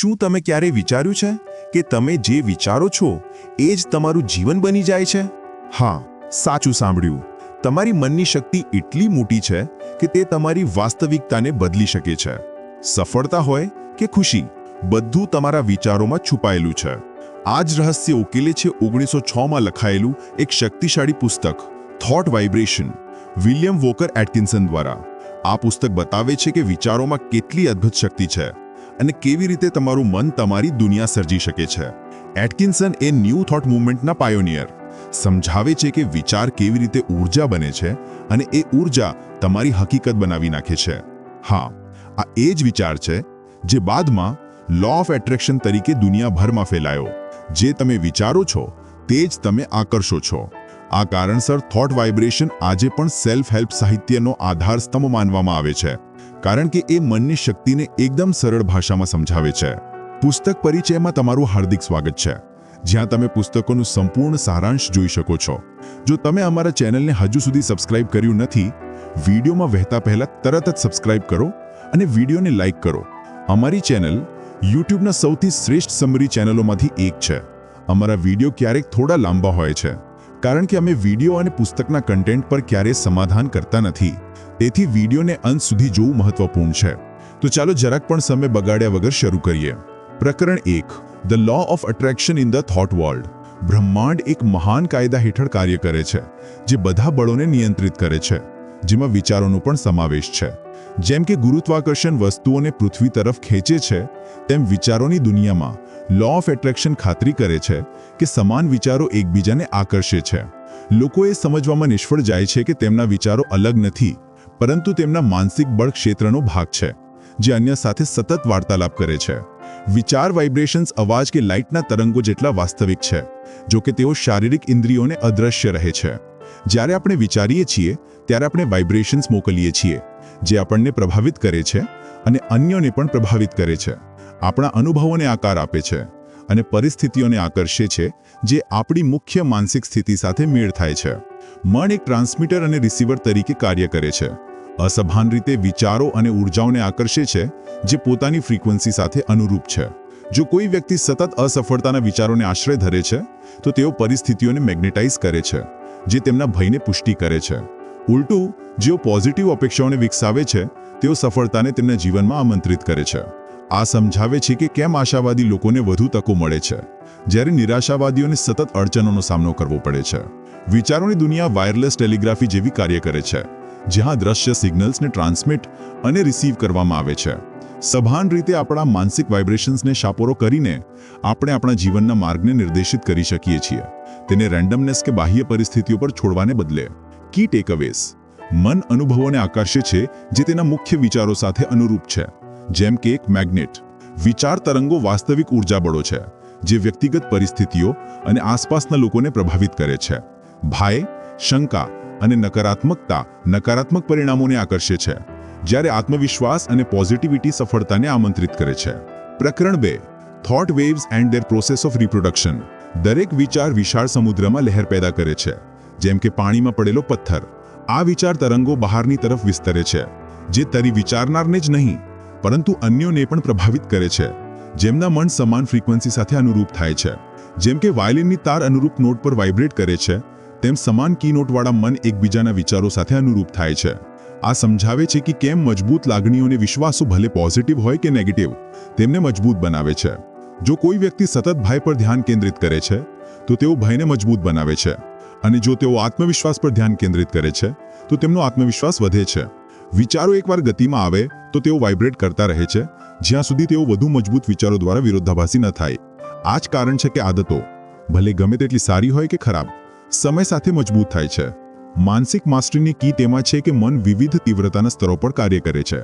શું તમે ક્યારેય વિચાર્યું છે કે તમે જે વિચારો છો એ જ તમારું જીવન બની જાય છે? હા, સાચું સાંભળ્યું. તમારી મનની શક્તિ એટલી મોટી છે કે તે તમારી વાસ્તવિકતાને બદલી શકે છે. સફળતા હોય કે ખુશી, બધું તમારા વિચારોમાં છુપાયેલું છે. આ જ રહસ્ય ઉકેલે છે ઓગણીસો છમાં લખાયેલું એક શક્તિશાળી પુસ્તક thought vibration William Walker Atkinson દ્વારા. આ પુસ્તક બતાવે છે કે વિચારોમાં કેટલી અદ્ભુત શક્તિ છે. અને કેવી રીતે તમારું મન તમારી દુનિયા સર્જી શકે છે. એટકિન્સન એ ન્યૂ થોટ મૂવમેન્ટના પાયોનિયર. સમજાવે છે કે વિચાર કેવી રીતે ઊર્જા બને છે અને એ ઊર્જા તમારી હકીકત બનાવી નાખે છે. હા, આ એ જ વિચાર છે જે બાદમાં લો ઓફ એટ્રેક્શન તરીકે દુનિયાભરમાં ફેલાયો. જે તમે વિચારો છો, તે જ તમે આકર્ષો છો. આ કારણસર થોટ વાઇબ્રેશન આજે પણ સેલ્ફ હેલ્પ સાહિત્યનો આધારસ્તંભ માનવામાં આવે છે. કારણ કે એ મનની શક્તિને એકદમ સરળ ભાષામાં સમજાવે છે. પુસ્તક પરિચયમાં તમારું હાર્દિક સ્વાગત છે. જ્યાં તમે પુસ્તકોનું સંપૂર્ણ સારાંશ જોઈ શકો છો. જો તમે અમારા ચેનલને હજુ સુધી સબસ્ક્રાઇબ કર્યું નથી, વિડીયોમાં વહેતા પહેલા તરત જ સબસ્ક્રાઇબ કરો અને વિડીયોને લાઇક કરો. અમારી ચેનલ યુટ્યુબના સૌથી શ્રેષ્ઠ સમરી ચેનલોમાંથી એક છે. અમારા વીડિયો ક્યારેક થોડા લાંબા હોય છે. કારણ કે અમે વીડિયો અને પુસ્તકના કન્ટેન્ટ પર ક્યારેય સમાધાન કરતા નથી. તેથી વિડીયોને અંત સુધી જોવું મહત્વપૂર્ણ છે. તો ચાલો જરાક પણ સમય બગાડ્યા વગર શરૂ કરીએ. પ્રકરણ એક. The law of attraction in the thought world બ્રહ્માંડ એક મહાન કાયદા હેઠળ કાર્ય કરે છે, જે બધા બળોને નિયંત્રિત કરે છે, જેમાં વિચારોનો પણ સમાવેશ છે. જેમ કે ગુરુત્વાકર્ષણ વસ્તુઓને પૃથ્વી તરફ ખેંચે છે, તેમ વિચારોની દુનિયામાં લો ઓફ એટ્રેક્શન ખાતરી કરે છે કે સમાન વિચારો એકબીજાને આકર્ષે છે. લોકો એ સમજવામાં નિષ્ફળ જાય છે કે તેમના વિચારો અલગ નથી પરંતુ તેમના માનસિક બળ ક્ષેત્રનો ભાગ છે, જે અન્ય સાથે સતત વાર્તાલાપ કરે છે. વિચાર વાઇબ્રેશન્સ અવાજ કે લાઇટના તરંગો જેટલા વાસ્તવિક છે, જો કે તેઓ શારીરિક ઇન્દ્રિયોને અદ્રશ્ય રહે છે. જ્યારે આપણે વિચારીએ છીએ, ત્યારે આપણે વાઇબ્રેશન્સ મોકલીએ છીએ, જે આપણને પ્રભાવિત કરે છે અને અન્યોને પણ પ્રભાવિત કરે છે. આપણા અનુભવોને આકાર આપે છે અને પરિસ્થિતિઓને આકર્ષે છે, જે આપણી મુખ્ય માનસિક સ્થિતિ સાથે મેળ થાય છે. મન એક ટ્રાન્સમીટર અને રિસીવર તરીકે કાર્ય કરે છે. અસભાન રીતે વિચારો અને ઉર્જાઓને આકર્ષે છે, જે પોતાની ફ્રીક્વન્સી સાથે અનુરૂપ છે. જો કોઈ વ્યક્તિ સતત અસફળતાના વિચારોને આશ્રય ધરે છે, તો તેઓ પરિસ્થિતિઓને મેગ્નેટાઇઝ કરે છે, જે તેમના ભયને પુષ્ટિ કરે છે. ઉલટું, જેઓ પોઝિટિવ અપેક્ષાઓને વિકસાવે છે, તેઓ સફળતાને તેમના જીવનમાં આમંત્રિત કરે છે. આ સમજાવે છે કે કેમ આશાવાદી લોકોને વધુ તકો મળે છે? જ્યારે નિરાશાવાદીઓને સતત અડચણોનો સામનો કરવો પડે છે. વિચારોની દુનિયા વાયરલેસ ટેલિગ્રાફી જેવી કાર્ય કરે છે. જ્યાં દ્રશ્ય સિગ્નલ્સને ટ્રાન્સમિટ અને રિસીવ કરવામાં આવે છે. સભાન રીતે આપણા માનસિક વાઇબ્રેશન્સને શાપોરો કરીને આપણે આપણા જીવનના માર્ગને નિર્દેશિત કરી શકીએ છીએ. તેને રેન્ડમનેસ કે બાહ્ય પરિસ્થિતિઓ પર છોડવાને બદલે કી ટેકઅવેઝ મન અનુભવોને આકર્ષે છે જે તેના મુખ્ય વિચારો સાથે અનુરૂપ છે. જેમ કે એક મેગ્નેટ વિચાર તરંગો વાસ્તવિક ઊર્જા બળો છે, જે વ્યક્તિગત પરિસ્થિતિઓ અને આસપાસના લોકોને પ્રભાવિત કરે છે. ભય શંકા અને નકારાત્મકતા નકારાત્મક પરિણામોને આકર્ષે છે, જ્યારે આત્મવિશ્વાસ અને પોઝિટિવિટી સફળતાને આમંત્રિત કરે છે. પ્રકરણ બે thought waves and their process of reproduction દરેક વિચાર વિશાળ સમુદ્રમાં લહેર પેદા કરે છે, જેમ કે પાણીમાં પડેલો પથ્થર. આ વિચાર તરંગો બહારની તરફ વિસ્તરે છે, જે તરી વિચારનારને જ નહીં, પરંતુ અન્યોને પણ પ્રભાવિત કરે છે. જેમના મન સમાન ફ્રીક્વન્સી સાથે અનુરૂપ થાય છે. જેમ કે વાયલિનની તાર અનુરૂપ નોટ પર વાઇબ્રેટ કરે છે તેમ સમાન કીનોટવાળા મન એકબીજાના વિચારો સાથે અનુરૂપ થાય છે. આ સમજાવે છે કે કેમ મજબૂત લાગણીઓને વિશ્વાસો ભલે પોઝિટિવ હોય કે નેગેટિવ તેમને મજબૂત બનાવે છે. જો કોઈ વ્યક્તિ સતત ભય પર ધ્યાન કેન્દ્રિત કરે છે, તો તેઓ ભયને મજબૂત બનાવે છે. અને જો તેઓ આત્મવિશ્વાસ પર ધ્યાન કેન્દ્રિત કરે છે, તો તેમનો આત્મવિશ્વાસ વધે છે. વિચારો એકવાર ગતિમાં આવે, તો તેઓ વાઇબ્રેટ કરતા રહે છે, જ્યાં સુધી તેઓ વધુ મજબૂત વિચારો દ્વારા વિરોધાભાસી ન થાય. આ જ કારણ છે કે આદતો, ભલે ગમે તેટલી સારી હોય કે ખરાબ સમય સાથે મજબૂત થાય છે. માનસિક માસ્ટરીની કી તેમાં છે કે મન વિવિધ તીવ્રતાના સ્તરો પર કાર્ય કરે છે.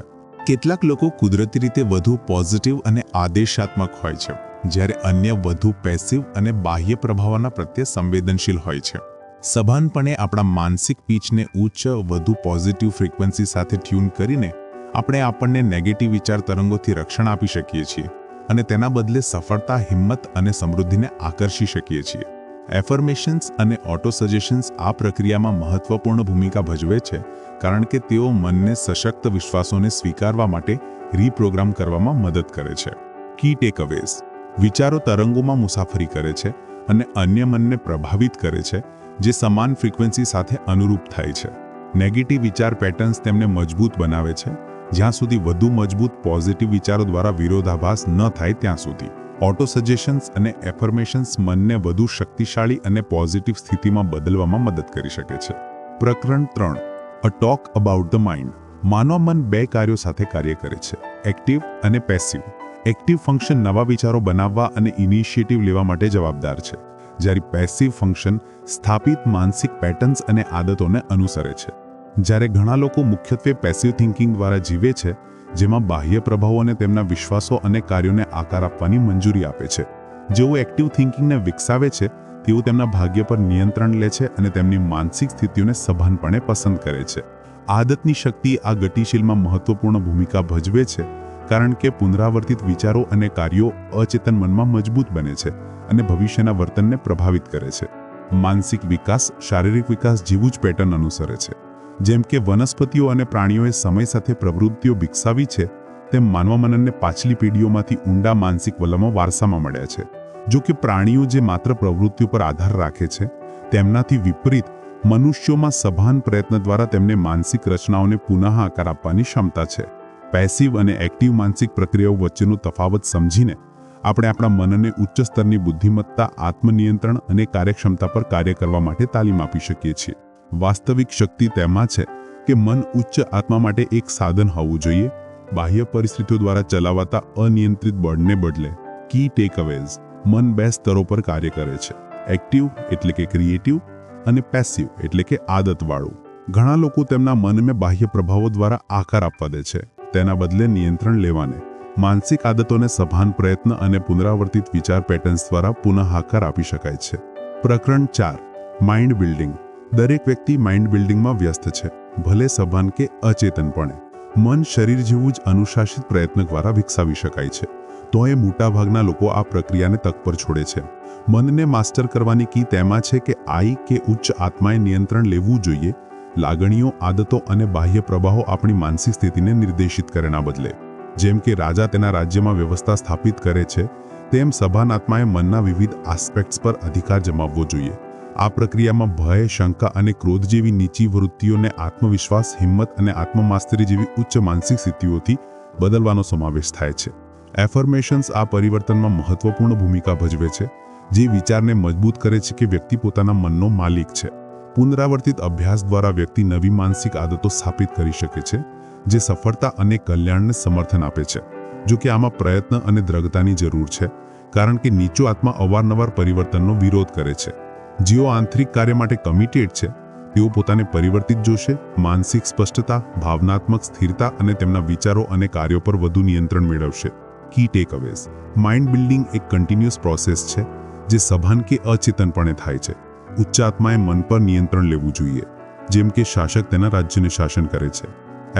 કેટલાક લોકો કુદરતી રીતે વધુ પોઝિટિવ અને આદેશાત્મક હોય છે, જ્યારે અન્ય વધુ પેસિવ અને બાહ્ય પ્રભાવોના પ્રત્યે સંવેદનશીલ હોય છે. સભાનપણે આપણા માનસિક પીચને ઉચ્ચ, વધુ પોઝિટિવ ફ્રીક્વન્સી સાથે ટ્યુન કરીને આપણે આપણને નેગેટિવ વિચાર તરંગોથી રક્ષણ આપી શકીએ છીએ અને તેના બદલે સફળતા, હિંમત અને સમૃદ્ધિને આકર્ષી શકીએ છીએ. એફર્મેશન્સ અને ઓટો સજેશન્સ આ પ્રક્રિયામાં મહત્વપૂર્ણ ભૂમિકા ભજવે છે, કારણ કે તેઓ મનને સશક્ત વિશ્વાસોને સ્વીકારવા માટે રીપ્રોગ્રામ કરવામાં મદદ કરે છે. કી ટેકઅવેઝ વિચારો તરંગોમાં મુસાફરી કરે છે અને અન્ય મનને પ્રભાવિત કરે છે, જે સમાન ફ્રીક્વન્સી સાથે અનુરૂપ થાય છે. નેગેટિવ વિચાર પેટર્ન્સ તેમને મજબૂત બનાવે છે, જ્યાં સુધી વધુ મજબૂત પોઝિટિવ વિચારો દ્વારા વિરોધાભાસ ન થાય ત્યાં સુધી. ઓટો સજેશન્સ અને એફર્મેશન્સ મનને વધુ શક્તિશાળી અને પોઝિટિવ સ્થિતિમાં બદલવામાં મદદ કરી શકે છે. પ્રકરણ ત્રણ a talk about the mind માનવ મન બે કાર્યો સાથે કાર્ય કરે છે, એક્ટિવ અને પેસિવ. એક્ટિવ ફંક્શન નવા વિચારો બનાવવા અને ઇનિશિયેટિવ લેવા માટે જવાબદાર છે, જ્યારે પેસિવ ફંક્શન સ્થાપિત માનસિક પેટર્ન્સ અને આદતોને અનુસરે છે. જ્યારે ઘણા લોકો મુખ્યત્વે પેસિવ થિંકિંગ દ્વારા જીવે છે જેમાં બાહ્ય પ્રભાવોને તેમના વિશ્વાસો અને કાર્યોને આકાર આપવાની મંજૂરી આપે છે. જેઓ એક્ટિવ થિંકિંગને વિકસાવે છે, તેઓ તેમના ભાગ્ય પર નિયંત્રણ લે છે અને તેમની માનસિક સ્થિતિઓને સભાનપણે પસંદ કરે છે. આદતની શક્તિ આ ગતિશીલમાં મહત્વપૂર્ણ ભૂમિકા ભજવે છે, કારણ કે પુનરાવર્તિત વિચારો અને કાર્યો અચેતન મનમાં મજબૂત બને છે અને ભવિષ્યના વર્તનને પ્રભાવિત કરે છે. માનસિક વિકાસ, શારીરિક વિકાસ જેવું જ પેટર્ન અનુસરે છે. જેમ કે વનસ્પતિઓ અને પ્રાણીઓએ સમય સાથે પ્રવૃત્તિઓ વિકસાવી છે, તેમ માનવા મનનને પાછલી પેઢીઓમાંથી ઊંડા માનસિક વલમો વારસામાં મળ્યા છે. જો કે પ્રાણીઓ જે માત્ર પ્રવૃત્તિઓ પર આધાર રાખે છે, તેમનાથી વિપરીત મનુષ્યોમાં સભાન પ્રયત્ન દ્વારા તેમને માનસિક રચનાઓને પુનઃ આકાર આપવાની ક્ષમતા છે. પેસિવ અને એક્ટિવ માનસિક પ્રક્રિયાઓ વચ્ચેનો તફાવત સમજીને આપણે આપણા મનને ઉચ્ચ સ્તરની બુદ્ધિમત્તા, આત્મનિયંત્રણ અને કાર્યક્ષમતા પર કાર્ય કરવા માટે તાલીમ આપી શકીએ છીએ. વાસ્તવિક શક્તિ તેમાં છે કે મન ઉચ્ચ આત્મા માટે એક સાધન હોવું જોઈએ. બાહ્ય પરિસ્થિતિઓ દ્વારા ચલાવાતા અનિયંત્રિત બળને બદલે કી ટેકઅવેઝ મન બે સ્તરો પર કાર્ય કરે છે. એક્ટિવ એટલે કે ક્રિએટિવ અને પેસિવ એટલે કે આદતવાળું. ઘણા લોકો તેમના મનને બાહ્ય પ્રભાવો દ્વારા આકાર આપવા દે છે. તેના બદલે નિયંત્રણ લેવાને, માનસિક આદતોને સભાન પ્રયત્ન અને પુનરાવર્તિત વિચાર પેટર્ન્સ દ્વારા પુનઃ આકાર આપી શકાય છે. પ્રકરણ ચાર માઇન્ડ બિલ્ડિંગ દરેક વ્યક્તિ માઇન્ડ બિલ્ડિંગમાં વ્યસ્ત છે, ભલે સભાન કે અચેતનપણે. મન શરીર જેવું જ અનુશાસિત પ્રયત્ન દ્વારા વિકસાવી શકાય છે. તો એ મોટાભાગના લોકો આ પ્રક્રિયાને તક પર છોડે છે. મનને માસ્ટર કરવાની કી તેમાં છે કે આઈ કે ઉચ્ચ આત્માએ નિયંત્રણ લેવું જોઈએ. લાગણીઓ, આદતો અને બાહ્ય પ્રવાહો આપણી માનસિક સ્થિતિને નિર્દેશિત કરેના બદલે. જેમ કે રાજા તેના રાજ્યમાં વ્યવસ્થા સ્થાપિત કરે છે, તેમ સભાન આત્માએ મનના વિવિધ આસ્પેક્ટ્સ પર અધિકાર જમાવવો જોઈએ. આ પ્રક્રિયામાં ભય, શંકા અને ક્રોધ જેવી નીચી વૃત્તિઓને આત્મવિશ્વાસ, હિંમત અને આત્મમાસ્તરી જેવી ઉચ્ચ માનસિક સ્થિતિઓથી બદલવાનો સમાવેશ થાય છે. એફર્મેશન્સ આ પરિવર્તનમાં મહત્વપૂર્ણ ભૂમિકા ભજવે છે, જે વિચારને મજબૂત કરે છે કે વ્યક્તિ પોતાના મનનો માલિક છે. પુનરાવર્તિત અભ્યાસ દ્વારા વ્યક્તિ નવી માનસિક આદતો સ્થાપિત કરી શકે છે, જે સફળતા અને કલ્યાણને સમર્થન આપે છે. જો કે આમાં પ્રયત્ન અને દ્રઢતાની જરૂર છે, કારણ કે નીચો આત્મા અવારનવાર પરિવર્તનનો વિરોધ કરે છે. જેઓ આંતરિક કાર્ય માટે કમિટેડ છે, તેઓ પોતાને પરિવર્તિત જોશે, માનસિક સ્પષ્ટતા, ભાવનાત્મક સ્થિરતા અને તેમના વિચારો અને કાર્યો પર વધુ નિયંત્રણ મેળવશે. કી ટેકઅવેઝ માઇન્ડ બિલ્ડિંગ એક કન્ટિન્યુઅસ પ્રોસેસ છે, જે સભાન કે અચેતનપણે થાય છે. ઉચ્ચાત્માએ મન પર નિયંત્રણ લેવું જોઈએ, જેમ કે શાસક તેના રાજ્યને શાસન કરે છે.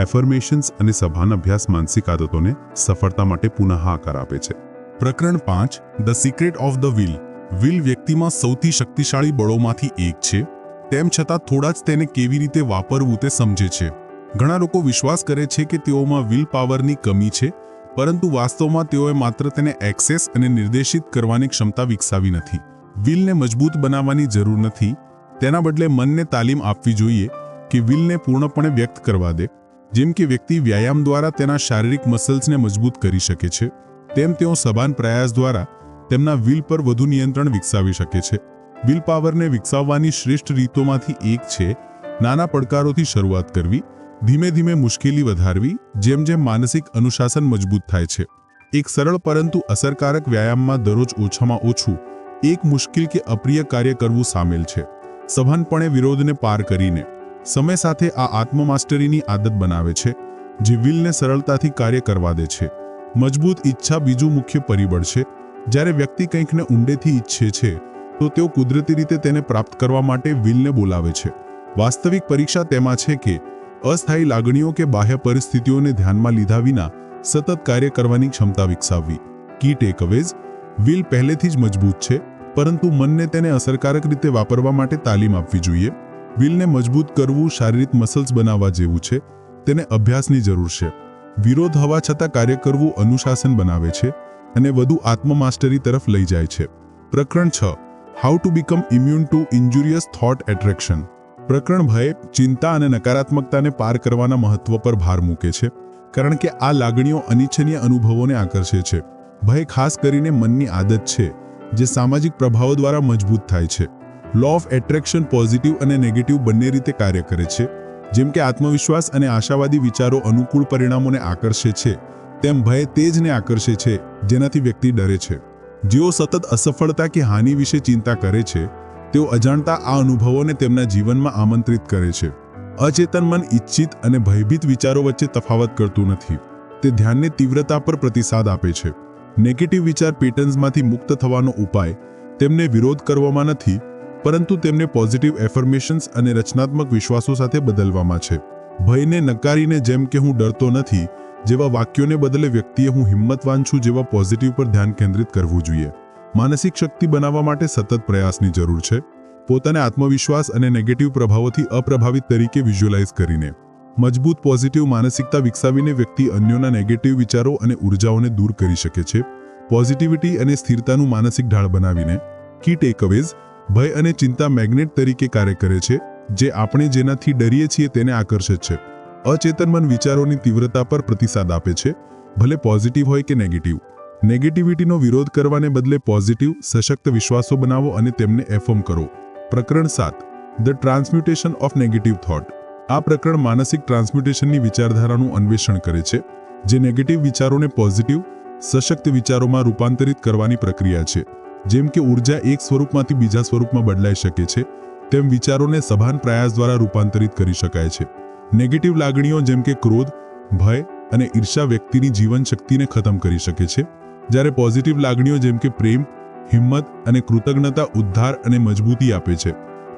એફર્મેશન્સ અને સભાન અભ્યાસ માનસિક આદતોને સફળતા માટે પુનઃ આકાર આપે છે. પ્રકરણ પાંચ. The secret of the will will વ્યક્તિમાં સૌથી શક્તિશાળી બળોમાંથી એક છે. તેમ છતાં થોડા જ તેને કેવી રીતે વાપરવું તે સમજે છે. ઘણા લોકો વિશ્વાસ કરે છે કે તેઓમાં વિલ પાવરની કમી છે, પરંતુ વાસ્તવમાં તેઓએ માત્ર તેને એક્સેસ અને નિર્દેશિત કરવાની ક્ષમતા વિકસાવી નથી. વિલને મજબૂત બનાવવાની જરૂર નથી. તેના બદલે મનને તાલીમ આપવી જોઈએ કે વિલને પૂર્ણપણે વ્યક્ત કરવા દે. જેમ કે વ્યક્તિ વ્યાયામ દ્વારા તેના શારીરિક મસલ્સને મજબૂત કરી શકે છે, તેમ તેઓ સભાન પ્રયાસ દ્વારા તેમના વિલ પર વધુ નિયંત્રણ વિકસાવી શકે છે. વિલ પાવરને વિકસાવવાની શ્રેષ્ઠ રીતોમાંથી એક છે, નાના પડકારોથી શરૂઆત કરવી, ધીમે ધીમે મુશ્કેલી વધારવી, જેમ જેમ માનસિક અનુશાસન મજબૂત થાય છે. એક સરળ પરંતુ અસરકારક વ્યાયામમાં દરરોજ ઓછામાં ઓછું એક મુશ્કેલ કે અપ્રિય કાર્ય કરવું સામેલ છે. સભાનપણે વિરોધને પાર કરીને, સમય સાથે આ આત્મમાસ્ટરીની આદત બનાવે છે, જે વિલને સરળતાથી કાર્ય કરવા દે છે. મજબૂત ઈચ્છા બીજું મુખ્ય પરિબળ છે જ્યારે વ્યક્તિ કંઈકને ઊંડેથી ઈચ્છે છે, તો તેઓ કુદરતી રીતે તેને પ્રાપ્ત કરવા માટે વિલને બોલાવે છે. વાસ્તવિક પરીક્ષા તેમાં છે કે, અસ્થાયી લાગણીઓ કે બાહ્ય પરિસ્થિતિઓને ધ્યાનમાં લીધા વિના સતત કાર્ય કરવાની ક્ષમતા વિકસાવવી. કી ટેકઅવેઝ? વિલ પહેલેથી જ મજબૂત છે, પરંતુ મનને તેને અસરકારક રીતે વાપરવા માટે તાલીમ આપવી જોઈએ. વિલને મજબૂત કરવું શારીરિક મસલ્સ બનાવવા જેવું છે, તેને અભ્યાસની જરૂર છે. વિરોધ હવા છતાં કાર્ય કરવું અનુશાસન બનાવે છે અને વધુ આત્મમાસ્ટરી તરફ લઈ જાય છે. પ્રકરણ છ. How to become immune to injurious thought attraction પ્રકરણ ભય, ચિંતા અને નકારાત્મકતાને પાર કરવાના મહત્વ પર ભાર મૂકે છે, કારણ કે આ લાગણીઓ અનિચ્છનીય અનુભવોને આકર્ષે છે. ભય ખાસ કરીને મનની આદત છે, જે સામાજિક પ્રભાવો દ્વારા મજબૂત થાય છે. લો ઓફ એટ્રેક્શન પોઝિટિવ અને નેગેટિવ બંને રીતે કાર્ય કરે છે, જેમ કે આત્મવિશ્વાસ અને આશાવાદી વિચારો અનુકૂળ પરિણામોને આકર્ષે છે તેમ ભય તે જને આકર્ષે છે, જેનાથી વ્યક્તિ ડરે છે. જેઓ સતત અસફળતા કે હાનિ વિશે ચિંતા કરે છે, તેઓ અજાણતા આ અનુભવોને તેમના જીવનમાં આમંત્રિત કરે છે. અચેતન મન ઈચ્છિત અને ભયભીત વિચારો વચ્ચે તફાવત કરતું નથી. તે ધ્યાનની તીવ્રતા પર પ્રતિસાદ આપે છે. નેગેટિવ વિચાર પેટર્ન્સમાંથી મુક્ત થવાનો ઉપાય તેમને વિરોધ કરવામાં નથી, પરંતુ તેમને પોઝિટિવ એફર્મેશન્સ અને રચનાત્મક વિશ્વાસો સાથે બદલવામાં છે. ભયને નકારીને જેમ કે હું ડરતો નથી જેવા વાક્યોને બદલે વ્યક્તિએ હું હિંમતવાન છું જેવા પોઝિટિવ પર ધ્યાન કેન્દ્રિત કરવું જોઈએ. માનસિક શક્તિ બનાવવા માટે સતત પ્રયાસની જરૂર છે. પોતાને આત્મવિશ્વાસ અને નેગેટિવ પ્રભાવોથી અપ્રભાવિત તરીકે વિઝ્યુઅલાઇઝ કરીને. મજબૂત પોઝિટિવ માનસિકતા વિકસાવીને વ્યક્તિ અન્યોના નેગેટિવ વિચારો અને ઉર્જાઓને દૂર કરી શકે છે. પોઝિટિવિટી અને સ્થિરતાનું માનસિક ઢાળ બનાવીને. કી ટેકઅવેઝ ભય અને ચિંતા મેગ્નેટ તરીકે કાર્ય કરે છે, જે આપણે જેનાથી ડરીએ છીએ તેને આકર્ષે છે. અચેતન મન વિચારોની તીવ્રતા પર પ્રતિસાદ આપે છે, ભલે પોઝિટિવ હોય કે નેગેટિવ નેગેટિવિટીનો વિરોધ કરવાને બદલે પોઝિટિવ સશક્ત વિશ્વાસો બનાવો અને તેમને એફર્મ કરો. પ્રકરણ સાત. The transmutation of negative thought આ પ્રકરણ માનસિક ટ્રાન્સમ્યુટેશનની વિચારધારાનું અન્વેષણ કરે છે, જે નેગેટિવ વિચારોને પોઝિટિવ સશક્ત વિચારોમાં રૂપાંતરિત કરવાની પ્રક્રિયા છે. જેમ કે ઊર્જા એક સ્વરૂપમાંથી બીજા સ્વરૂપમાં બદલાઈ શકે છે, તેમ વિચારોને સભાન પ્રયાસ દ્વારા રૂપાંતરિત કરી શકાય છે. નેગેટિવ લાગણીઓ જેમ કે ક્રોધ, ભય અને ઈર્ષા વ્યક્તિની જીવન શક્તિને ખતમ કરી શકે છે. જ્યારે પોઝિટિવ લાગણીઓ જેમ કે પ્રેમ, હિંમત અને કૃતજ્ઞતા ઉદ્ધાર અને મજબૂતી આપે છે.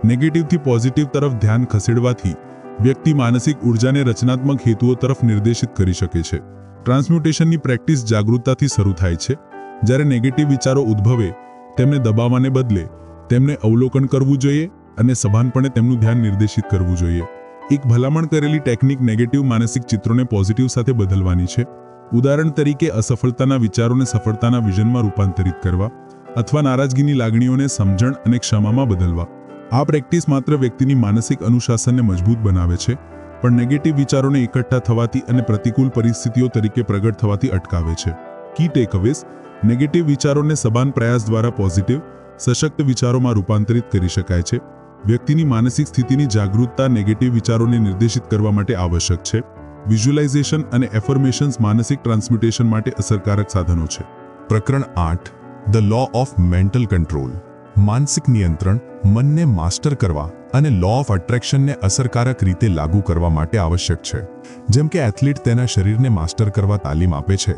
નેગેટિવથી પોઝિટિવ તરફ ધ્યાન ખસેડવાથી વ્યક્તિ માનસિક ઉર્જાને રચનાત્મક હેતુઓ તરફ નિર્દેશિત કરી શકે છે. ટ્રાન્સમ્યુટેશનની પ્રેક્ટિસ જાગૃતતાથી શરૂ થાય છે. જ્યારે નેગેટિવ વિચારો ઉદ્ભવે, તેમને દબાવવાને બદલે તેમને અવલોકન કરવું જોઈએ અને સભાનપણે તેમનું ધ્યાન નિર્દેશિત કરવું જોઈએ. એક ભલામણ કરેલી ટેકનિક નેગેટિવ માનસિક ચિત્રોને પોઝિટિવ સાથે બદલવાની છે. ઉદાહરણ તરીકે, અસફળતાના વિચારોને સફળતાના વિઝનમાં રૂપાંતરિત કરવા અથવા નારાજગીની લાગણીઓને સમજણ અને ક્ષમામાં બદલવા. આ પ્રેક્ટિસ માત્ર વ્યક્તિની માનસિક અનુશાસનને મજબૂત બનાવે છે, પણ નેગેટિવ વિચારોને એકઠા થવાથી અને પ્રતિકૂળ પરિસ્થિતિઓ તરીકે પ્રગટ થવાથી અટકાવે છે. Key takeaways? નેગેટિવ વિચારોને સભાન પ્રયાસ દ્વારા પોઝિટિવ સશક્ત વિચારોમાં રૂપાંતરિત કરી શકાય છે. વ્યક્તિની માનસિક સ્થિતિની જાગૃતતા નેગેટિવ વિચારોને નિર્દેશિત કરવા માટે આવશ્યક છે. વિઝ્યુલાઇઝેશન અને એફર્મેશન્સ માનસિક ટ્રાન્સમ્યુટેશન માટે અસરકારક સાધનો છે. પ્રકરણ આઠ. The law of mental control માનસિક નિયંત્રણ, મનને માસ્ટર કરવા અને લો ઓફ અટ્રેક્શનને અસરકારક રીતે લાગુ કરવા માટે આવશ્યક છે. જેમ કે એથ્લીટ તેના શરીરને માસ્ટર કરવા તાલીમ આપે છે,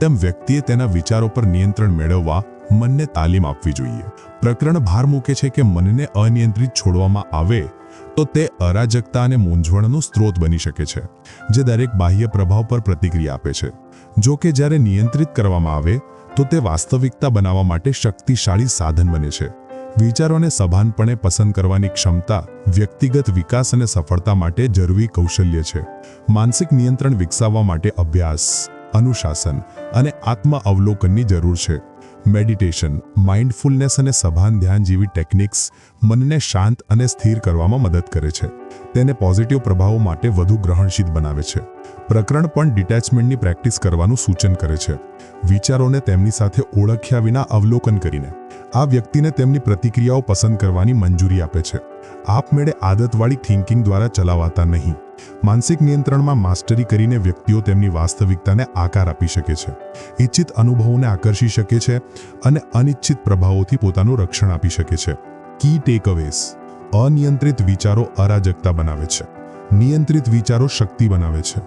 તેમ વ્યક્તિએ તેના વિચારો પર નિયંત્રણ મેળવવા મનને તાલીમ આપવી જોઈએ. પ્રકરણ ભાર મૂકે છે કે મનને અનિયંત્રિત છોડવામાં આવે, તો તે અરાજકતા અને મૂંઝવણનો સ્ત્રોત બની શકે છે, જે દરેક બાહ્ય પ્રભાવ પર પ્રતિક્રિયા આપે છે. જો કે જ્યારે નિયંત્રિત કરવામાં આવે, તો તે વાસ્તવિકતા બનાવવા માટે શક્તિશાળી સાધન બને છે. વિચારોને સભાનપણે પસંદ કરવાની ક્ષમતા, વ્યક્તિગત વિકાસ અને સફળતા માટે જરૂરી કૌશલ્ય છે. માનસિક નિયંત્રણ વિકસાવવા માટે અભ્યાસ, અનુશાસન અને આત્મ અવલોકનની જરૂર છે. મેડિટેશન, માઇન્ડફુલનેસ અને સભાન ધ્યાન જેવી ટેકનિક્સ મનને શાંત અને સ્થિર કરવામાં મદદ કરે છે. તેને પોઝિટિવ પ્રભાવો માટે વધુ ગ્રહણશીલ બનાવે છે. પ્રકરણ પણ ડિટેચમેન્ટની પ્રેક્ટિસ કરવાનું સૂચન કરે છે. વિચારોને તેમની સાથે ઓળખ્યા વિના અવલોકન કરીને. આ વ્યક્તિને તેમની પ્રતિક્રિયાઓ પસંદ કરવાની મંજૂરી આપે છે. આપમેળે આદતવાળી થિંકિંગ દ્વારા ચલાવાતા નહીં. માનસિક નિયંત્રણમાં માસ્ટરી કરીને વ્યક્તિઓ તેમની વાસ્તવિકતાને આકાર આપી શકે છે ઇચ્છિત અનુભવોને આકર્ષી શકે છે અને અનિચ્છિત પ્રભાવોથી પોતાનું રક્ષણ આપી શકે છે. Key takeaways. અનિયંત્રિત વિચારો અરાજકતા બનાવે છે. નિયંત્રિત વિચારો શક્તિ બનાવે છે.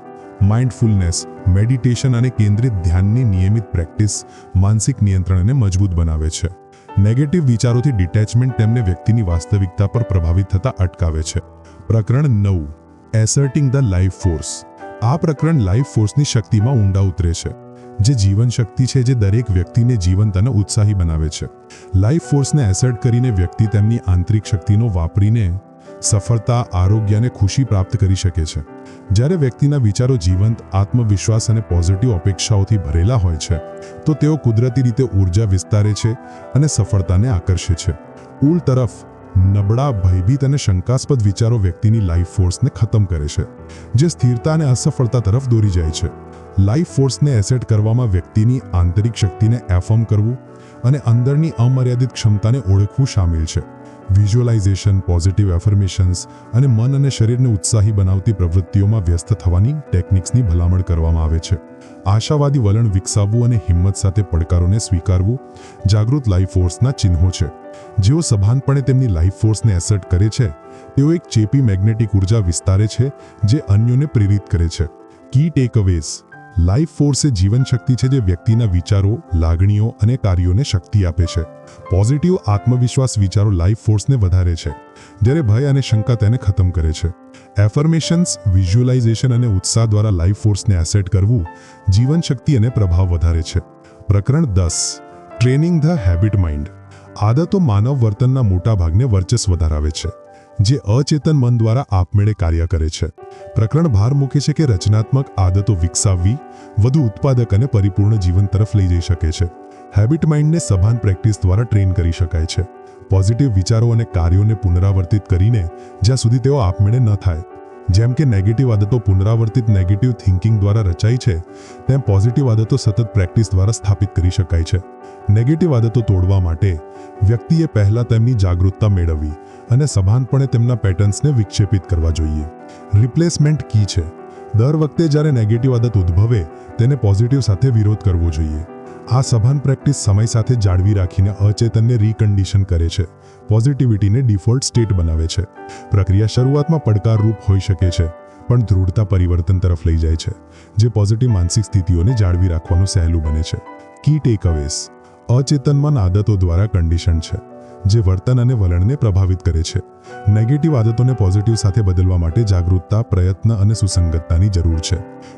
માઇન્ડફુલનેસ મેડિટેશન અને કેન્દ્રિત ધ્યાનની નિયમિત પ્રેક્ટિસ માનસિક નિયંત્રણને મજબૂત બનાવે છે. નેગેટિવ વિચારોથી ડિટેચમેન્ટ તેમને વ્યક્તિની વાસ્તવિકતા પર પ્રભાવિત થતા અટકાવે છે. પ્રકરણ નવ. એસર્ટિંગ ધ લાઈફ ફોર્સ આ પ્રકરણ લાઈફ ફોર્સની શક્તિમાં ઊંડા ઉતરે છે. જે જીવન શક્તિ છે જે દરેક વ્યક્તિને જીવંત અને ઉત્સાહી બનાવે છે. લાઈફ ફોર્સને એસર્ટ કરીને વ્યક્તિ તેમની આંતરિક શક્તિનો વાપરીને સફળતા, આરોગ્ય અને ખુશી પ્રાપ્ત કરી શકે છે. જ્યારે વ્યક્તિના વિચારો જીવંત, આત્મવિશ્વાસ અને પોઝિટિવ અપેક્ષાઓથી ભરેલા હોય છે, તો તેઓ કુદરતી રીતે ઊર્જા વિસ્તારે છે અને સફળતાને આકર્ષે છે. ઉલ તરફ, નબળા, ભયભીત અને શંકાસ્પદ વિચારો વ્યક્તિની લાઈફ ફોર્સને ખતમ કરે છે, જે સ્થિરતા અને અસફળતા તરફ દોરી જાય છે. લાઈફ ફોર્સને એસેટ કરવામાં વ્યક્તિની આંતરિક શક્તિને એફર્મ કરવું અને અંદરની અમર્યાદિત ક્ષમતાને ઓળખવું સામેલ છે. વિઝ્યુઅલાઇઝેશન પોઝિટિવ એફર્મેશન્સ અને મન અને શરીરને ઉત્સાહી બનાવતી પ્રવૃત્તિઓમાં વ્યસ્ત થવાની ટેકનિક્સની ભલામણ કરવામાં આવે છે. આશાવાદી વલણ વિકસાવવું અને હિંમત સાથે પડકારોને સ્વીકારવું જાગૃત લાઈફ ફોર્સના ચિહ્નો છે. જેઓ સભાનપણે તેમની લાઈફ ફોર્સને એસર્ટ કરે છે, તેઓ એક ચેપી મેગ્નેટિક ઊર્જા વિસ્તારે છે જે અન્યોને પ્રેરિત કરે છે. કી ટેકઅવેઝ લાઈફ ફોર્સ એ જીવન શક્તિ છે જે વ્યક્તિના વિચારો, લાગણીઓ અને કાર્યોને શક્તિ આપે છે. પોઝિટિવ આત્મવિશ્વાસ વિચારો લાઈફ ફોર્સને વધારે છે. જ્યારે ભય અને શંકા તેને ખતમ કરે છે. એફર્મેશન્સ વિઝ્યુઅલાઇઝેશન અને ઉત્સાહ દ્વારા લાઈફ ફોર્સને એસેટ કરવું જીવન શક્તિ અને પ્રભાવ વધારે છે. પ્રકરણ દસ ટ્રેનિંગ ધ હેબિટ માઇન્ડ આદતો માનવ વર્તનના મોટા ભાગને વર્ચસ્વ ધરાવે છે. જે અચેતન મન દ્વારા આપમેળે કાર્ય કરે છે. પ્રકરણ ભાર મૂકે છે કે રચનાત્મક આદતો વિકસાવવી વધુ ઉત્પાદક અને પરિપૂર્ણ જીવન તરફ લઈ જઈ શકે છે. હેબિટ માઇન્ડને સભાન પ્રેક્ટિસ દ્વારા ટ્રેન કરી શકાય છે. પોઝિટિવ વિચારો અને કાર્યોને પુનરાવર્તિત કરીને જ્યાં સુધી તેઓ આપમેળે ન થાય જેમ કે નેગેટિવ આદતો પુનરાવર્તિત નેગેટિવ થિંકિંગ દ્વારા રચાય છે, તેમ પોઝિટિવ આદતો સતત પ્રેક્ટિસ દ્વારા સ્થાપિત કરી શકાય છે. નેગેટિવ આદતો તોડવા માટે વ્યક્તિએ પહેલાં તેમની જાગૃતતા મેળવવી અને સભાનપણે તેમના પેટર્ન્સને વિક્ષેપિત કરવા જોઈએ. રિપ્લેસમેન્ટ કી છે. દર વખતે જ્યારે નેગેટિવ આદત ઉદ્ભવે, તેને પોઝિટિવ સાથે વિરોધ કરવો જોઈએ. આ સભાન પ્રેક્ટિસ સમય સાથે જાળવી રાખીને અચેતનને રીકન્ડિશન કરે છે. પોઝિટિવિટીને ડિફોલ્ટ સ્ટેટ બનાવે છે. પ્રક્રિયા શરૂઆતમાં પડકારરૂપ હોઈ શકે છે, પણ દૃઢતા પરિવર્તન તરફ લઈ જાય છે, જે પોઝિટિવ માનસિક સ્થિતિઓને જાળવી રાખવાનું સહેલું બને છે. કી ટેકઅવેઝ અચેતનમાં આદતો દ્વારા કન્ડિશન છે, જે વર્તન અને વલણને પ્રભાવિત કરે છે. નેગેટિવ આદતોને પોઝિટિવ સાથે બદલવા માટે જાગૃતતા, પ્રયત્ન અને સુસંગતતાની જરૂર છે.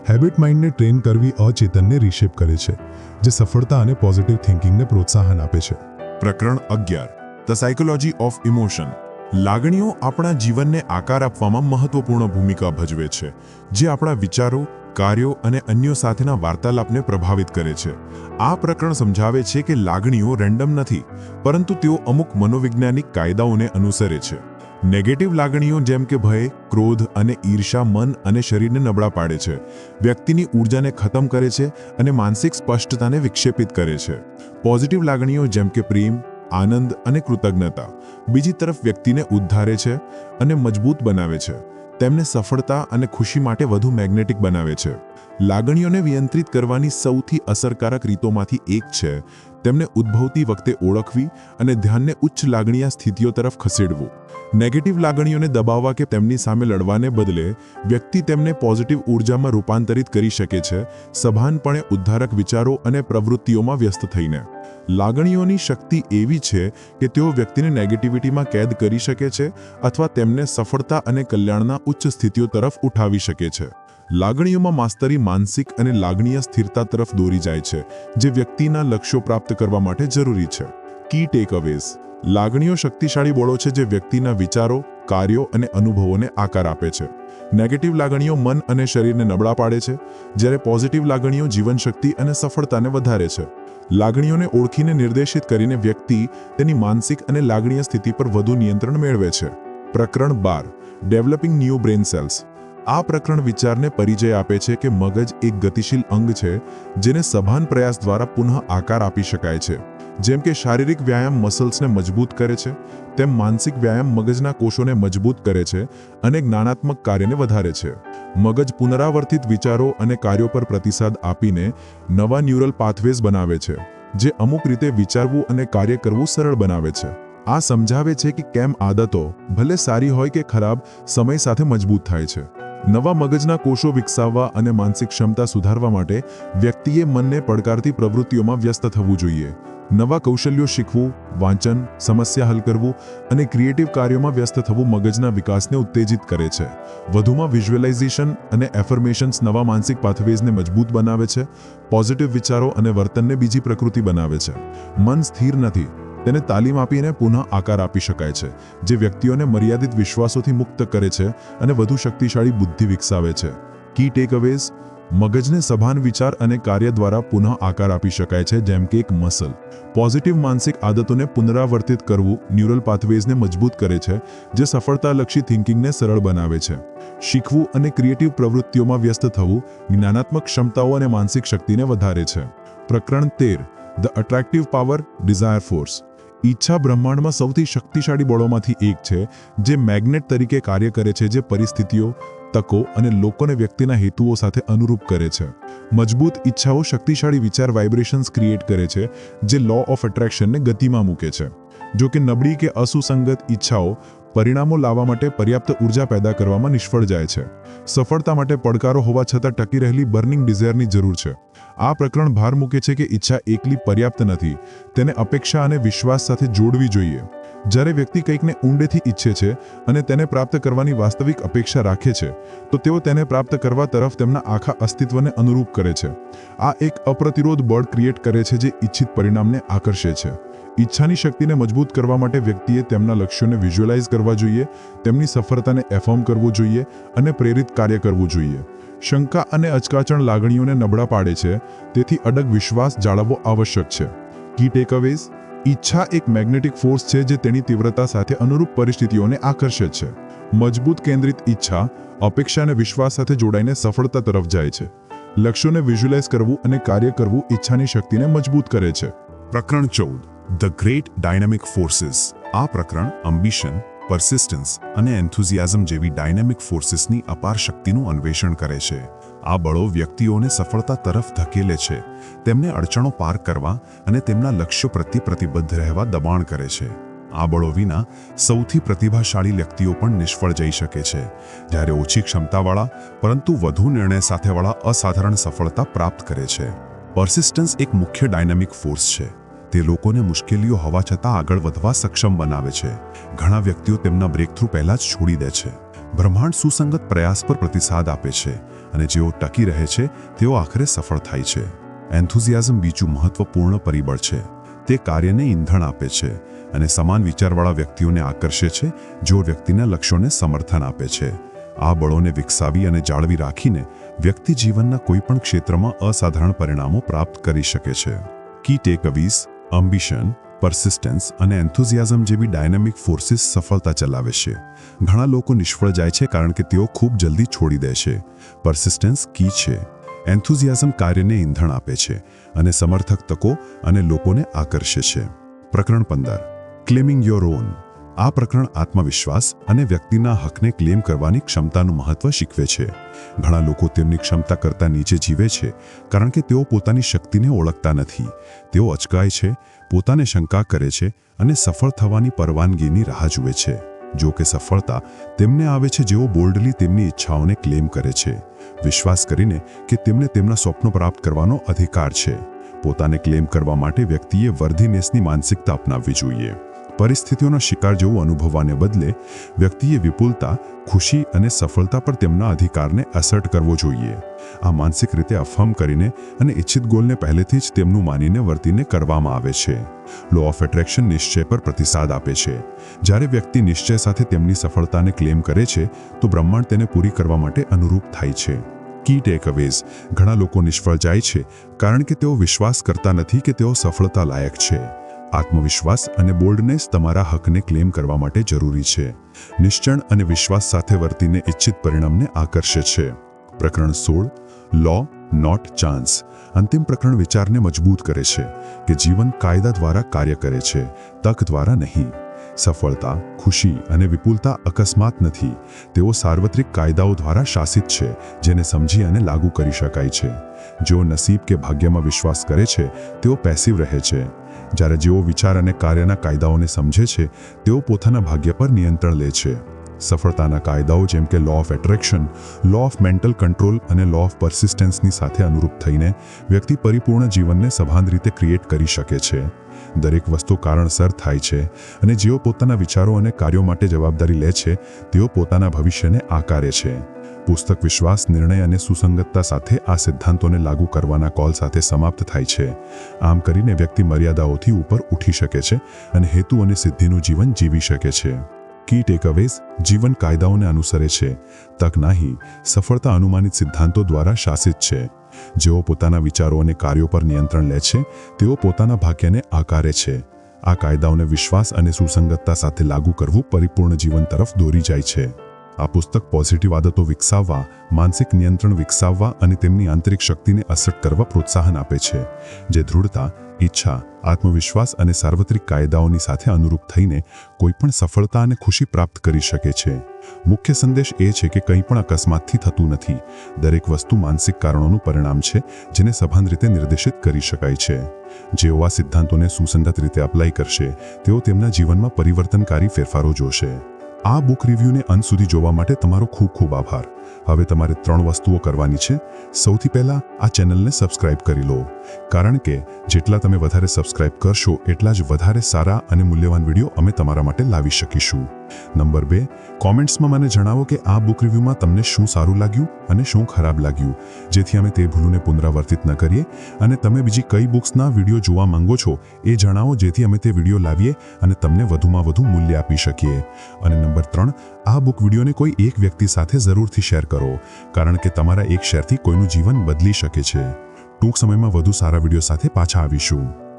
હેબિટ માઇન્ડને ટ્રેન કરવી અચેતનને રિશેપ કરે છે, જે સફળતા અને પોઝિટિવ થિંકિંગને પ્રોત્સાહન આપે છે. પ્રકરણ અગિયાર. ધ સાયકોલોજી ઓફ ઇમોશન લાગણીઓ આપણા જીવનને આકાર આપવામાં મહત્વપૂર્ણ ભૂમિકા ભજવે છે, જે આપણા વિચારો, કાર્યો અને અન્યો સાથેના વાર્તાલાપને પ્રભાવિત કરે છે. આ પ્રકરણ સમજાવે છે કે લાગણીઓ રેન્ડમ નથી, પરંતુ તેઓ અમુક મનોવૈજ્ઞાનિક કાયદાઓને અનુસરે છે. નેગેટિવ લાગણીઓ જેમ કે ભય, ક્રોધ અને ઈર્ષા મન અને શરીરને નબળા પાડે છે. વ્યક્તિની ઊર્જાને ખતમ કરે છે અને માનસિક સ્પષ્ટતાને વિક્ષેપિત કરે છે. પોઝિટિવ લાગણીઓ જેમ કે પ્રેમ આનંદ અને કૃતજ્ઞતા બીજી તરફ વ્યક્તિને ઉદ્ધારે છે અને મજબૂત બનાવે છે. તેમને સફળતા અને ખુશી માટે વધુ મેગ્નેટિક બનાવે છે. લાગણીઓને નિયંત્રિત કરવાની સૌથી અસરકારક રીતોમાંથી એક છે તેમને ઉદ્ભવતી વખતે ઓળખવી અને ધ્યાનને ઉચ્ચ લાગણીયા સ્થિતિઓ તરફ ખસેડવું. નેગેટિવ લાગણીઓને દબાવવા કે તેમની સામે લડવાને બદલે વ્યક્તિ તેમને પોઝિટિવ ઉર્જામાં રૂપાંતરિત કરી શકે છે, સભાનપણે ઉદ્ધારક વિચારો અને પ્રવૃત્તિઓમાં વ્યસ્ત થઈને. લાગણીઓની શક્તિ એવી છે કે તેઓ વ્યક્તિને નેગેટિવિટીમાં કેદ કરી શકે છે અથવા તેમને સફળતા અને કલ્યાણના ઉચ્ચ સ્થિતિઓ તરફ ઉઠાવી શકે છે. લાગણીઓમાં માસ્તરી માનસિક અને લાગણીય સ્થિરતા તરફ દોરી જાય છે, જે વ્યક્તિના લક્ષ્યો પ્રાપ્ત કરવા માટે જરૂરી છે. Key takeaways. લાગણીઓ શક્તિશાળી બળો છે જે વ્યક્તિના વિચારો, કાર્યો અને અનુભવોને આકાર આપે છે. નેગેટિવ લાગણીઓ મન અને શરીરને નબળા પાડે છે, જ્યારે પોઝિટિવ લાગણીઓ જીવનશક્તિ અને સફળતાને વધારે છે. લાગણીઓને ઓળખીને નિર્દેશિત કરીને વ્યક્તિ તેની માનસિક અને લાગણીય સ્થિતિ પર વધુ નિયંત્રણ મેળવે છે. પ્રકરણ બાર. Developing new brain cells. આ પ્રકરણ વિચારને પરિચય આપે છે કે મગજ એક ગતિશીલ અંગ છે, જેને સભાન પ્રયાસ દ્વારા પુનઃ આકાર આપી શકાય છે. જેમ કે શારીરિક વ્યાયામ મસલ્સને મજબૂત કરે છે, તેમ માનસિક વ્યાયામ મગજના કોષોને મજબૂત કરે છે અને જ્ઞાનાત્મક કાર્યને વધારે છે. મગજ પુનરાવર્તિત વિચારો અને કાર્યો પર પ્રતિસાદ આપીને નવા ન્યુરલ પાથવેઝ બનાવે છે, જે અમુક રીતે વિચારવું અને કાર્ય કરવું સરળ બનાવે છે. આ સમજાવે છે કે કેમ આદતો ભલે સારી હોય કે ખરાબ સમય સાથે મજબૂત થાય છે. નવા મગજના કોષો વિકસાવવા અને માનસિક ક્ષમતા સુધારવા માટે વ્યક્તિએ મનને પડકારતી પ્રવૃત્તિઓમાં વ્યસ્ત થવું જોઈએ. નવા કૌશલ્યો શીખવું, વાંચન, સમસ્યા હલ કરવું અને ક્રિએટિવ કાર્યોમાં વ્યસ્ત થવું મગજના વિકાસને ઉત્તેજિત કરે છે. વધુમાં વિઝ્યુઅલાઇઝેશન અને એફર્મેશન્સ નવા માનસિક પાથવેઝને મજબૂત બનાવે છે, પોઝિટિવ વિચારો અને વર્તનને બીજી પ્રકૃતિ બનાવે છે. મન સ્થિર નથી તેને તાલીમ આપીને પુનઃ આકાર આપી શકાય છે, જે વ્યક્તિઓને મર્યાદિત વિશ્વાસોથી મુક્ત કરે છે અને વધુ શક્તિશાળી બુદ્ધિ વિકસાવે છે. કી ટેકઅવેઝ મગજને સભાન વિચાર અને કાર્ય દ્વારા પુનઃ આકાર આપી શકાય છે, જેમ કે એક મસલ પોઝિટિવ માનસિક આદતોને પુનરાવર્તિત કરવું ન્યુરલ પાથવેઝને મજબૂત કરે છે, જે સફળતાલક્ષી થિંકિંગને સરળ બનાવે છે. શીખવું અને ક્રિએટિવ પ્રવૃત્તિઓમાં વ્યસ્ત થવું જ્ઞાનાત્મક ક્ષમતાઓ અને માનસિક શક્તિને વધારે છે. પ્રકરણ તેર the attractive power desire force ઈચ્છા બ્રહ્માંડમાં સૌથી શક્તિશાળી બળોમાંથી એક છે, જે મેગ્નેટ તરીકે કાર્ય કરે છે, જે પરિસ્થિતિઓ, તકો અને લોકોને વ્યક્તિના હેતુઓ સાથે અનુરૂપ કરે છે. મજબૂત ઈચ્છાઓ શક્તિશાળી વિચાર વાઇબ્રેશન્સ ક્રિએટ કરે છે, જે લો ઓફ એટ્રેક્શનને ગતિમાં મૂકે છે. જો કે નબળી કે અસુસંગત ઈચ્છાઓ પરિણામો લાવવા માટે પર્યાપ્ત ઊર્જા પેદા કરવામાં નિષ્ફળ જાય છે. સફળતા માટે પડકારો હોવા છતાં ટકી રહેલી બર્નિંગ ડિઝાયરની જરૂર છે. આ પ્રકરણ ભાર મૂકે છે કે ઈચ્છા એકલી પર્યાપ્ત નથી. તેને અપેક્ષા અને વિશ્વાસ સાથે જોડવી જોઈએ. જ્યારે વ્યક્તિ કંઈકને ઊંડેથી ઈચ્છે છે અને તેને પ્રાપ્ત કરવાની વાસ્તવિક અપેક્ષા રાખે છે, તો તેઓ તેને પ્રાપ્ત કરવા તરફ તેમના આખા અસ્તિત્વને અનુરૂપ કરે છે. આ એક અપ્રતિરોધ બળ ક્રિએટ કરે છે જે ઈચ્છિત પરિણામને આકર્ષે છે. ઈચ્છાની શક્તિને મજબૂત કરવા માટે વ્યક્તિએ તેમના લક્ષ્યોને વિઝ્યુઅલાઇઝ કરવા જોઈએ, તેમની સફળતાને એફર્મ કરવું જોઈએ અને પ્રેરિત કાર્ય કરવું જોઈએ. શંકા અને અચકાચણ લાગણીઓને નબળા પાડે છે, તેથી અડગ વિશ્વાસ જાળવવો આવશ્યક છે. કી ટેકઅવેઝ ઈચ્છા એક મેગ્નેટિક ફોર્સ છે જે તેની તીવ્રતા સાથે અનુરૂપ પરિસ્થિતિઓને આકર્ષે છે. મજબૂત કેન્દ્રિત ઈચ્છા, અપેક્ષા અને વિશ્વાસ સાથે જોડાઈને સફળતા તરફ જાય છે. લક્ષ્યોને વિઝ્યુઅલાઇઝ કરવું અને કાર્ય કરવું ઈચ્છાની શક્તિને મજબૂત કરે છે. પ્રકરણ ચૌદ ધ ગ્રેટ ડાયનામિક ફોર્સિસ આ પ્રકરણ અમ્બિશન પર્સિસ્ટન્સ અને એન્થુઝિયાઝમ જેવી ડાયનેમિક ફોર્સિસની અપાર શક્તિનું અન્વેષણ કરે છે. આ બળો વ્યક્તિઓને સફળતા તરફ ધકેલે છે. તેમને અડચણો પાર કરવા અને તેમના લક્ષ્યો પ્રત્યે પ્રતિબદ્ધ રહેવા દબાણ કરે છે. આ બળો વિના સૌથી પ્રતિભાશાળી વ્યક્તિઓ પણ નિષ્ફળ જઈ શકે છે. જ્યારે ઓછી ક્ષમતાવાળા, પરંતુ વધુ નિર્ણય સાથેવાળા અસાધારણ સફળતા પ્રાપ્ત કરે છે. પર્સિસ્ટન્સ એક મુખ્ય ડાયનેમિક ફોર્સ છે. તે લોકોને મુશ્કેલીઓ હોવા છતાં આગળ વધવા સક્ષમ બનાવે છે. ઘણા વ્યક્તિઓ તેમના બ્રેકથ્રુ પહેલા જ છોડી દે છે. બ્રહ્માંડ સુસંગત પ્રયાસ પર પ્રતિસાદ આપે છે અને જેઓ ટકી રહે છે, તેઓ આખરે સફળ થાય છે. એન્થુઝિયાઝમ બીજું મહત્વપૂર્ણ પરિબળ છે. તે કાર્યને ઈંધણ આપે છે અને સમાન વિચારવાળા વ્યક્તિઓને આકર્ષે છે, જેઓ વ્યક્તિના લક્ષ્યોને સમર્થન આપે છે. આ બળોને વિકસાવી અને જાળવી રાખીને વ્યક્તિ જીવનના કોઈપણ ક્ષેત્રમાં અસાધારણ પરિણામો પ્રાપ્ત કરી શકે છે. કી ટેકઅવીઝ અમ્બિશન પર્સિસ્ટન્સ અને એન્થુઝિયાઝમ જેવી ડાયનેમિક ફોર્સિસ સફળતા ચલાવે છે. ઘણા લોકો નિષ્ફળ જાય છે કારણ કે તેઓ ખૂબ જલ્દી છોડી દે છે. પર્સિસ્ટન્સ કી છે. એન્થુઝિયાઝમ કાર્યને ઈંધણ આપે છે અને સમર્થક તકો અને લોકોને આકર્ષે છે. પ્રકરણ પંદર. ક્લેમિંગ યોર ઓન આ પ્રકરણ આત્મવિશ્વાસ અને વ્યક્તિના હકને ક્લેમ કરવાની ક્ષમતાનું મહત્વ શીખવે છે. ઘણા લોકો તેમની ક્ષમતા કરતાં નીચે જીવે છે, કારણ કે તેઓ પોતાની શક્તિને ઓળખતા નથી. તેઓ અચકાય છે, પોતાને શંકા કરે છે અને સફળ થવાની પરવાનગીની રાહ જુએ છે. જો કે સફળતા તેમને આવે છે જેઓ બોલ્ડલી તેમની ઈચ્છાઓને ક્લેમ કરે છે. વિશ્વાસ કરીને કે તેમને તેમના સ્વપ્નો પ્રાપ્ત કરવાનો અધિકાર છે. પોતાને ક્લેમ કરવા માટે વ્યક્તિએ વર્ધીનેસની માનસિકતા અપનાવવી જોઈએ. પરિસ્થિતિઓનો શિકાર જેવું અનુભવવાને બદલે વ્યક્તિએ વિપુલતા, ખુશી અને સફળતા પર તેમના અધિકારને અસર્ટ કરવો જોઈએ. આ માનસિક રીતે અફર્મ કરીને અને ઇચ્છિત ગોલને પહેલેથી જ તેમનું માનીને વર્તીને કરવામાં આવે છે. લો ઓફ એટ્રેક્શન નિશ્ચય પર પ્રતિસાદ આપે છે. જ્યારે વ્યક્તિ નિશ્ચય સાથે તેમની સફળતાને ક્લેમ કરે છે, તો બ્રહ્માંડ તેને પૂરી કરવા માટે અનુરૂપ થાય છે. કી ટેકઅવેઝ ઘણા લોકો નિષ્ફળ જાય છે, કારણ કે તેઓ વિશ્વાસ કરતા નથી કે તેઓ સફળતા લાયક છે. આત્મવિશ્વાસ અને બોલ્ડનેસ તમારા હકને ક્લેમ કરવા માટે જરૂરી છે. નિશ્ચણ અને વિશ્વાસ સાથે વર્તીને ઇચ્છિત પરિણામને આકર્ષે છે. પ્રકરણ સોળ લો નોટ ચાન્સ અંતિમ પ્રકરણ વિચારને મજબૂત કરે છે કે જીવન કાયદા દ્વારા કાર્ય કરે છે, તક દ્વારા નહીં. સફળતા, ખુશી અને વિપુલતા અકસ્માત નથી. તેઓ સાર્વત્રિક કાયદાઓ દ્વારા શાસિત છે, જેને સમજી અને લાગુ કરી શકાય છે. જેઓ નસીબ કે ભાગ્યમાં વિશ્વાસ કરે છે, તેઓ પેસિવ રહે છે. જ્યારે જેઓ વિચાર અને કાર્યના કાયદાઓને સમજે છે, તેઓ પોતાના ભાગ્ય પર નિયંત્રણ લે છે. સફળતાના કાયદાઓ જેમ કે law of attraction law of mental control અને લો ઓફ પર્સિસ્ટન્સની સાથે અનુરૂપ થઈને વ્યક્તિ પરિપૂર્ણ જીવનને સભાન રીતે ક્રિએટ કરી શકે છે. દરેક વસ્તુ કારણસર થાય છે અને જેઓ પોતાના વિચારો અને કાર્યો માટે જવાબદારી લે છે, તેઓ પોતાના ભવિષ્યને આકારે છે. પુસ્તક વિશ્વાસ, નિર્ણય અને સુસંગતતા સાથે આ સિદ્ધાંતોને લાગુ કરવાના કોલ સાથે સમાપ્ત થાય છે. આમ કરીને વ્યક્તિ મર્યાદાઓથી ઉપર ઉઠી શકે છે અને હેતુ અને સિદ્ધિનું જીવન જીવી શકે છે. કી ટેકઅવેઝ, જીવન કાયદાઓને અનુસરે છે. તક નહીં, સફળતા અનુમાનિત સિદ્ધાંતો દ્વારા શાસિત છે. જેઓ પોતાના વિચારો અને કાર્યો પર નિયંત્રણ લે છે, તેઓ પોતાના ભાગ્યને આકારે છે. આ કાયદાઓને વિશ્વાસ અને સુસંગતતા સાથે લાગુ કરવું પરિપૂર્ણ જીવન તરફ દોરી જાય છે. આ પુસ્તક પોઝિટિવ આદતો વિકસાવવા, માનસિક નિયંત્રણ વિકસાવવા અને તેમની આંતરિક શક્તિને અસર કરવા પ્રોત્સાહન આપે છે, જે દૃઢતા, ઈચ્છા, આત્મવિશ્વાસ અને સાર્વત્રિક કાયદાઓની સાથે અનુરૂપ થઈને કોઈપણ સફળતા અને ખુશી પ્રાપ્ત કરી શકે છે. મુખ્ય સંદેશ એ છે કે કંઈ પણ અકસ્માતથી થતું નથી. દરેક વસ્તુ માનસિક કારણોનું પરિણામ છે, જેને સભાન રીતે નિર્દેશિત કરી શકાય છે. જેઓ આ સિદ્ધાંતોને સુસંગત રીતે અપ્લાય કરશે, તેઓ તેમના જીવનમાં પરિવર્તનકારી ફેરફારો જોશે. આ બુક રિવ્યૂને અંત સુધી જોવા માટે તમારો ખૂબ ખૂબ આભાર. હવે તમારે ત્રણ વસ્તુઓ કરવાની છે. સૌથી પહેલા આ ચેનલને સબસ્ક્રાઇબ કરી લો. કારણ કે જેટલા તમે વધારે સબસ્ક્રાઇબ કરશો, એટલા જ વધારે સારા અને મૂલ્યવાન વીડિયો અમે તમારા માટે લાવી શકીશું. નંબર બે, કોમેન્ટ્સમાં મને જણાવો કે આ બુક રિવ્યૂમાં તમને શું સારું લાગ્યું અને શું ખરાબ લાગ્યું. જેથી અમે તે ભૂલોને પુનરાવર્તિત ન કરીએ અને તમે બીજી કઈ બુક્સના વીડિયો જોવા માંગો છો એ જણાવો જેથી અમે તે વીડિયો લાવીએ અને તમને વધુમાં વધુ મૂલ્ય આપી શકીએ. અને નંબર ત્રણ આ બુક વિડીયોને કોઈ એક વ્યક્તિ સાથે જરૂરથી શેર કરો, કારણ કે તમારા એક શેરથી કોઈનું જીવન બદલી શકે છે. ટૂંક સમયમાં વધુ સારા વીડિયો સાથે પાછા આવીશું.